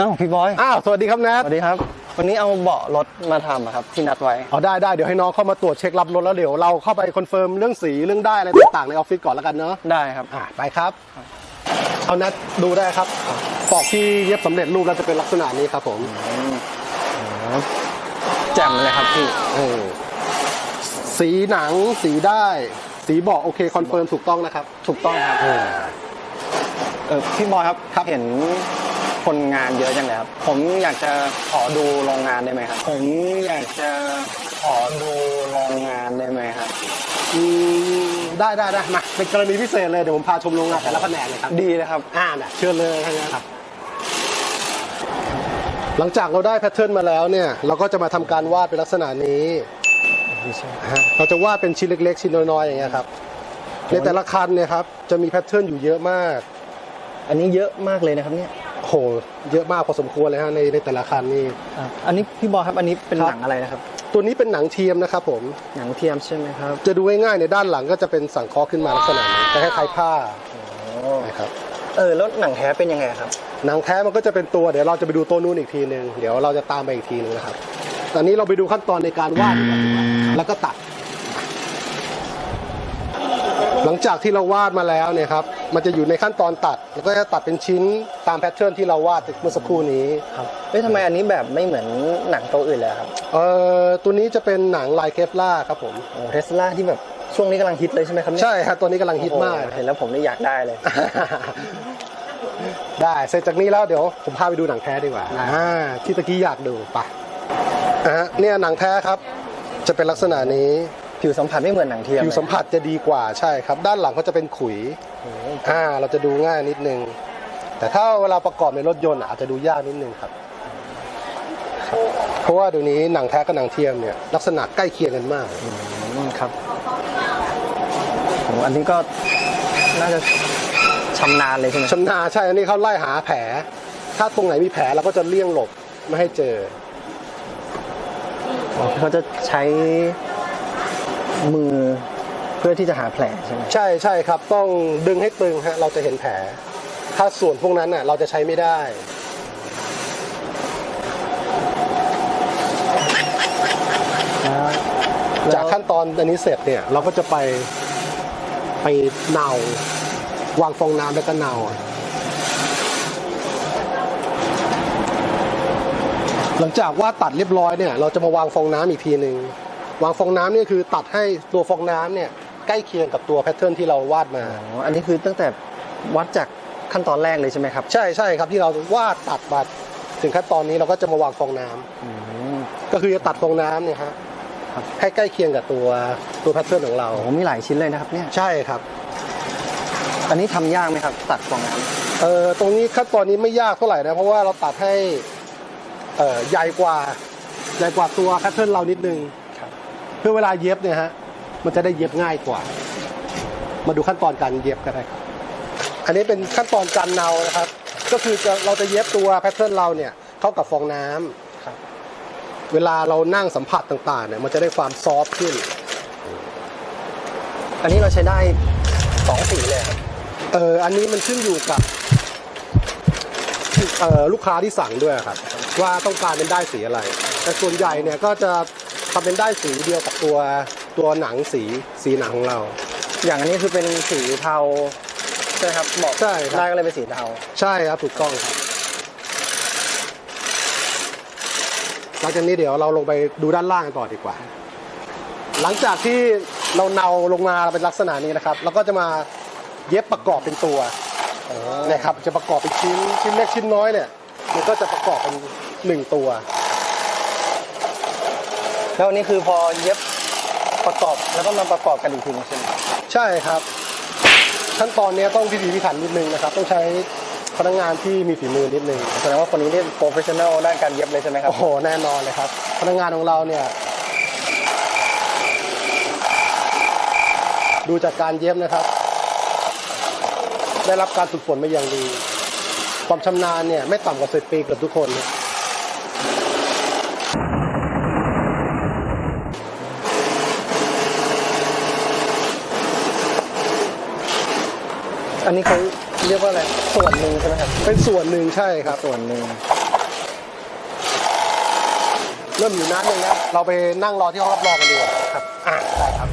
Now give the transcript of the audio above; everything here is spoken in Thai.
อ้าวพี่บอยอ้าวสวัสดีครับแนสทวัสดีครับ วันนี้เอาเบาะรถมาทำอะครับที่นัดไว้เอาได้ได้เดี๋ยวให้น้องเข้ามาตรวจเช็ครับรถแล้วเดี๋ยวเราเข้าไปคอนเฟิร์มเรื่องสีเรื่องได้อะไรต่างๆในออฟฟิศก่อนแล้วกันเนาะได้ครับ อ่าไปครับ เอานัดดูได้ครับปอกที่เย็บสำเร็จรูปแล้วจะเป็นลักษณะนี้ครับผมแจ่มเลยครับพี่เออสีหนังสีได้ สีเบาะโอเคคอนเฟิร์มถูกต้องนะครับ ถูกต้องครับ เออเออพี่บอยครับครับเห็น คนงานเยอะจังเลยครับ ผมอยากจะขอดูโรงงานได้ไหมครับ ผมอยากจะขอดูโรงงานได้ไหมครับ อืมได้ได้ได้มาเป็นกรณีพิเศษเลยเดี๋ยวผมพาชมโรงงานแต่ละแผนกเลยครับดีเลยครับ อ่าน่ะเชิญเลยทั้งนั้นครับ หลังจากเราได้แพทเทิร์นมาแล้วเนี่ยเราก็จะมาทำการวาดเป็นลักษณะนี้ฮะเราจะวาดเป็นชิ้นเล็ก ๆ ชิ้นน้อยๆอย่างเงี้ยครับในแต่ละคันเนี่ยครับจะมีแพทเทิร์นอยู่เยอะมาก อันนี้เยอะมากเลยนะครับเนี่ย โหเยอะมากพอสมควรเลยฮะในในแต่ละคันนี่อันนี้พี่บอยครับอันนี้เป็นครับ หนังอะไรนะครับ ตัวนี้เป็นหนังเทียมนะครับผม หนังเทียมใช่ไหมครับจะดูง่ายๆในด้านหลังก็จะเป็นสังเคราะห์ขึ้นมาลักษณะนี้จะคล้ายๆผ้านะครับเออแล้วหนังแท้เป็นยังไงครับ หนังแท้มันก็จะเป็นตัวเดี๋ยวเราจะไปดูตัวนู้นอีกทีหนึ่งเดี๋ยวเราจะตามไปอีกทีหนึงนะครับตอนนี้เราไปดูขั้นตอนในการวาดดีกว่าแล้วก็ตัด หลังจากที่เราวาดมาแล้วเนี่ยครับ มันจะอยู่ในขั้นตอนตัด แล้วก็จะตัดเป็นชิ้นตามแพทเทิร์นที่เราวาดเมื่อสักครู่นี้ครับเฮ้ยทำไมอันนี้แบบไม่เหมือนหนังตัวอื่นเลยครับ เอ่อตัวนี้จะเป็นหนังลายเคฟล่าครับผมเทสลาที่แบบช่วงนี้กำลังฮิตเลยใช่ไหมครับเนี่ยใช่ครับตัวนี้กำลังฮิตมากโอ้โหเห็นแล้วผมนี่อยากได้เลย ได้เสร็จจากนี้แล้วเดี๋ยวผมพาไปดูหนังแท้ดีกว่าอ่าที่ตะกี้อยากดูไปอะฮะเนี่ยหนังแท้ครับ จะเป็นลักษณะนี้ ผิวสัมผัสไม่เหมือนหนังเทียมผิวสัมผัสจะดีกว่าใช่ครับ ด้านหลังเขาจะเป็นขุยโอ้โหอ่าเราจะดูง่ายนิดนึง แต่ถ้าเวลาประกอบในรถยนต์อะอาจจะดูยากนิดนึงครับ เพราะว่าเดี๋ยวนี้หนังแท้กับหนังเทียมเนี่ยลักษณะใกล้เคียงกันมากอืมครับโอ้โหอันนี้ก็น่าจะชำนาญเลยใช่ไหมชำนาญใช่ อันนี้เขาไล่หาแผล ถ้าตรงไหนมีแผลเราก็จะเลี่ยงหลบไม่ให้เจออ๋อเขาจะใช้ มือเพื่อที่จะหาแผลใช่ไหมใช่ใช่ครับต้องดึงให้ตึงฮะเราจะเห็นแผล ถ้าส่วนพวกนั้นน่ะเราจะใช้ไม่ได้จากขั้นตอนอันนี้เสร็จเนี่ยเราก็จะไปไปเนาวางฟองน้ำแล้วก็เนาหลังจากว่าตัดเรียบร้อยเนี่ย เราจะมาวางฟองน้ำอีกทีหนึ่ง วางฟองน้ำเนี่ยคือตัดให้ตัวฟองน้ำเนี่ยใกล้เคียงกับตัวแพทเทิร์นที่เราวาดมา อ๋อ อันนี้คือตั้งแต่วัดจากขั้นตอนแรกเลยใช่ไหมครับ ใช่ใช่ครับที่เราวาดตัดมาถึงขั้นตอนนี้เราก็จะมาวางฟองน้ำอืมก็คือจะตัดฟองน้ำเนี่ยฮะครับให้ใกล้เคียงกับตัวตัวแพทเทิร์นของเรา โอ้โหมีหลายชิ้นเลยนะครับเนี่ย ใช่ครับอันนี้ทำยากไหมครับ ตัดฟองน้เอ่อตรงนี้ขั้นตอนนี้ไม่ยากเท่าไหร่นะเพราะว่าเราตัดให้เอ่อใหญ่กว่าใหญ่กว่าตัวแพทเทิร์นเรานิดนึงำครับ เพื่อเวลาเย็บเนี่ยฮะมันจะได้เย็บง่ายกว่า มาดูขั้นตอนการเย็บกันได้ครับอันนี้เป็นขั้นตอนการเนานะครับ ก็คือจะเราจะเย็บตัวแพทเทิร์นเราเนี่ยเข้ากับฟองน้ำครับเวลาเรานั่งสัมผัสต่างๆเนี่ยมันจะได้ความซอฟต์ขึ้น อันนี้เราใช้ได้สองสีเลยครับเอออันนี้มันขึ้นอยู่กับเออลูกค้าที่สั่งด้วยครับ ว่าต้องการเป็นได้สีอะไร แต่ส่วนใหญ่เนี่ยก็จะ ทำเป็นได้ายสีเดียวกับตัวตัวหนังสีสีหนังของเรา อย่างอันนี้คือเป็นสีเทาใช่ไหมครับบอกใช่ครับ ได้ก็เลยเป็นสีเทาใช่ครับถูกต้องครับหลังจากนี้เดี๋ยวเราลงไปดูด้านล่างกันต่อดีกว่า หลังจากที่เราเนาลงมาเป็นลักษณะนี้นะครับเราก็จะมาเย็บประกอบเป็นตัวนะครับจะประกอบเป็นชิ้นชิ้นเล็กชิ้นน้อยเนี่ยมันก็จะประกอบเป็นหนึ่งตัว แล้วอันนี้คือพอเย็บประกอบแล้วก็มาประกอบกันอีกทีนึงใช่ไหมใช่ครับ ขั้นตอนนี้ต้องพิถีพิถันนิดนึงนะครับ ต้องใช้พนักงานที่มีฝีมือนิดนึงแสดงว่าคนนี้นี่โปรเฟชชั่นแนลด้านการเย็บเลยใช่ไหมครับโอ้โหแน่นอนเลยครับ พนักงานของเราเนี่ยดูจากการเย็บนะครับ ได้รับการฝึกฝนมาอย่างดี ความชำนาญเนี่ยไม่ต่ำกว่าสิบปีเกือบทุกคน อันนี้เขาเรียกว่าอะไร ส่วนหนึ่งใช่ไหมครับ เป็นส่วนหนึ่งใช่ครับ ส่วนหนึ่ง เริ่มอยู่นัดหนึ่งแล้ว เราไปนั่งรอที่ห้องรับรองกันดีกว่าครับ อ่าได้ครับ